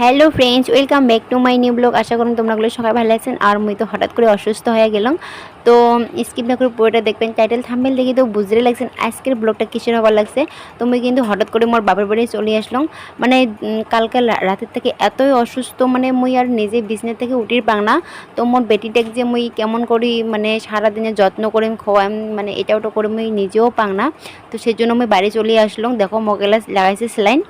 Hello friends, welcome back to my new blog. আশা করুন তোমরাগুলো সবাই ভালো আছেন। আর মুই তো হঠাৎ করে অসুস্থ হয়ে গেলাম। তো স্কিপ না করে পুরোটা দেখবেন। টাইটেল থাম্বেল দেখে তো বুঝতে লাগছেন আজকের ব্লগটা কিসের হবার লাগছে। তো মুই কিন্তু হঠাৎ করে মোর বাবার বাড়ি চলে আসলাম। মানে কালকে রাতের থেকে এতই অসুস্থ মানে মুই আর নিজে বিছনা থেকে উঠির পাং না। তো মোর বেটিটাকে যে মুই কেমন করি মানে সারাদিনে যত্ন করে খোয়াম মানে এটা ওটা করে মুই নিজেও পাং না। তো সেই জন্য মুই বাড়ি চলে আসলাম। দেখো মোগেলা লাগাইছে সেলাইন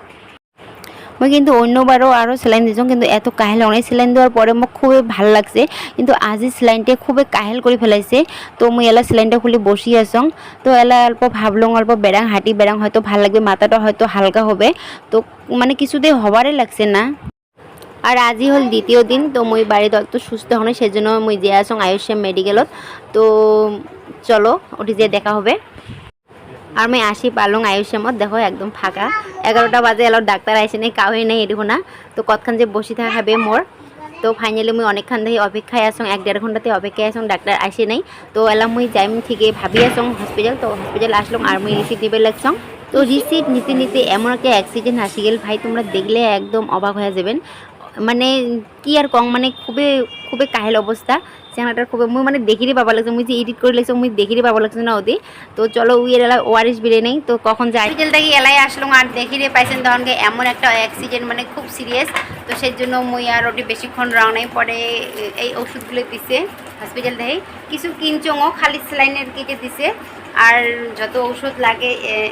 মই কিন্তু অন্যবারও আরও সেলাইন দিয়েছিলাম কিন্তু এত কাহেল অনেক সেলাইন দেওয়ার পরে মোক খুবই ভালো লাগছে। কিন্তু আজি সেলাইনটা খুবই কাহেল করে ফেলাইছে তো মই এলা সেলাইনটা খুলি বসি আসং তো এলা অল্প ভাবলং, অল্প বেড়াং হাঁটি বেড়াং হয়তো ভালো লাগবে, মাথাটা হয়তো হালকা হবে তো মানে কিছুতেই হবারে লাগছে না। আর আজি হল দ্বিতীয় দিন, তো মই বাড়িতে অত সুস্থ হন সেজন্য মই যে আসং আয়ুষ্যাম মেডিকেলত। তো চলো ওটি যে দেখা হবে। আর আমি আসি পালং আয়ুষ্যামত দেখো একদম ফাঁকা। এগারোটা বাজে এলো ডাক্তার আইসে নাই কাউই নাই এটুকু না। তো কতক্ষণ যে বসে থাকা হবে মোর। তো ফাইনালি মুই অনেকক্ষণ থেকে অপেক্ষায় আসং এক দেড় ঘন্টাতে অপেক্ষায় আসং ডাক্তার আসে নাই। তো এলা মুই যাইম ঠিকই ভাবি আসং হসপিটাল তো হসপিটাল আসলাম আর মুই রিসিপ্ট দিবে লাগছং। তো রিসিপ্ট নিতে নিতে এমন একটা অ্যাক্সিডেন্ট হাসি গেল ভাই, তোমরা দেখলে একদম অবাক হয়ে যাবেন। মানে কি আর কং মানে খুবই খুবই কাহেল অবস্থা। চেহারাটার খুবই, মুই মানে দেখিরে পাবা লাগছে, মুই যে এডিট করে লাগছে, মুই দেখিরে পাবা লাগছে না ওদি। তো চলো উই এর এলা ওয়ারিস বেড়ে নেই, তো কখন যাই হসপিটালটাকে এলাই আসলাম আর দেখিরে পাইছেন তখনকে এমন একটা অ্যাক্সিডেন্ট মানে খুব সিরিয়াস তো সেই জন্য মুই আর ওটি বেশিক্ষণ রাউনাই পরে এই ওষুধগুলো দিছে হসপিটাল থেকে কিছু কিনচংও খালি স্যালাইনের কেটে দিছে। আর যত ওষুধ লাগে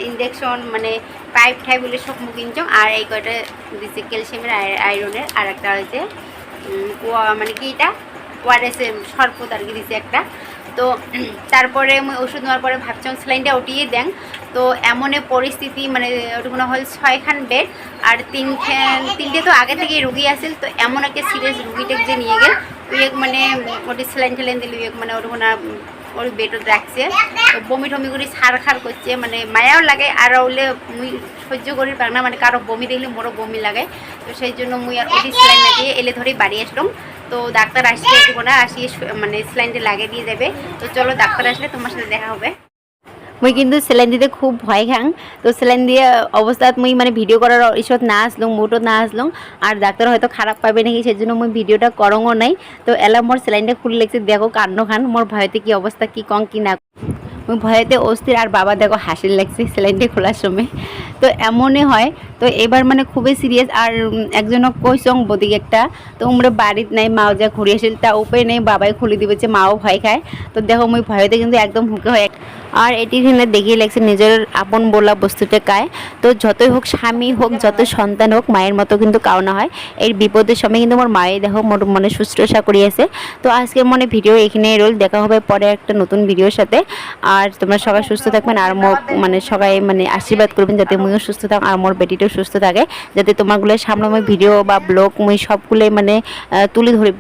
ইঞ্জেকশন মানে পাইপ ঠাইপ বলে সব মুখ আর এই কয়টা দিছে ক্যালসিয়ামের আয়রনের আর একটা হয়েছে মানে কি এটা? ওয়ারেসের সর্প আর কি দিছে একটা। তো, তারপরে ওষুধ নেওয়ার পরে ভাবছিলাম স্যালাইনটা উঠিয়ে দেন। তো এমনে পরিস্থিতি মানে ওটুকুনো হল ছয়খান বেড আর তিনখান, তিনটে তো আগে থেকে রুগী আসেন তো এমন একটা সিরিয়াস রুগীটাকে যে নিয়ে গেল এক মানে ওটি স্যালাইন ঠেলাইন দিল এক মানে ওটুকুনা ওর বেডত রাখছে। তো বমি টমি করে সার খার করছে মানে মায়াও লাগে, আর ওলে মুই সহ্য করি পার না মানে কারও বমি দেখলে মোরও বমি লাগে। তো সেই জন্য মুই আর ওটি স্যালাইন না দিয়ে এলে ধরেই বাড়ি আসলাম। তো ডাক্তার আসলে না, আসিয়ে মানে স্যালাইনটা লাগিয়ে দিয়ে যাবে। তো চলো ডাক্তার আসলে তোমার সাথে দেখা হবে। মুই কিন্তু সেলাইন দিতে খুব ভয় খাং। তো সেলাইন দিয়ে অবস্থাত মুই মানে ভিডিও করার ইসত না আসলাম মুটো না আসলাম আর ডাক্তার হয়তো খারাপ পাবে নাকি সেই জন্য মুই ভিডিওটা করঙও নাই। তো এলা মোর সেলাইনটা খুলে লেগছে, দেখো কান্ন খান মোর ভয়তে কি অবস্থা কি কং, কি না মুই ভয়েতে অস্থির আর বাবা দেখো হাসির লাগছে সেলাইনটা খোলার সময় তো এমনই হয়, তো এবার মানে খুবই সিরিয়াস আর একজনক কইসং বদিক একটা। তো উমরে বাড়িত নাই, মাও যা ঘুরে আসিল তা উপায় নেই, বাবাই খুলে দিবে যে মাও ভয় খায়। তো দেখো মুই ভয়তে কিন্তু একদম হুকে হয় আর এটি এখানে দেখিয়ে লাগছে, নিজের আপন বলা বস্তুটা কায়। তো যতই হোক স্বামী হোক যত সন্তান হোক, মায়ের মতো কিন্তু কাও না হয়। এর বিপদের সময় কিন্তু আমার মায়ে দেখো মোর মনে শুশ্রূষা করিয়েছে। তো আজকে মনে ভিডিও এখানে রোল দেখা হবে পরে একটা নতুন ভিডিওর সাথে। আর তোমরা সবাই সুস্থ থাকবেন আর মোর মানে সবাই মানে আশীর্বাদ করবেন যাতে মুইও সুস্থ থাক আর মোর বেটিটাও সুস্থ থাকে। যাতে তোমারগুলো সামনে ভিডিও বা ব্লগ মুই সবগুলোই মানে তুলে ধরি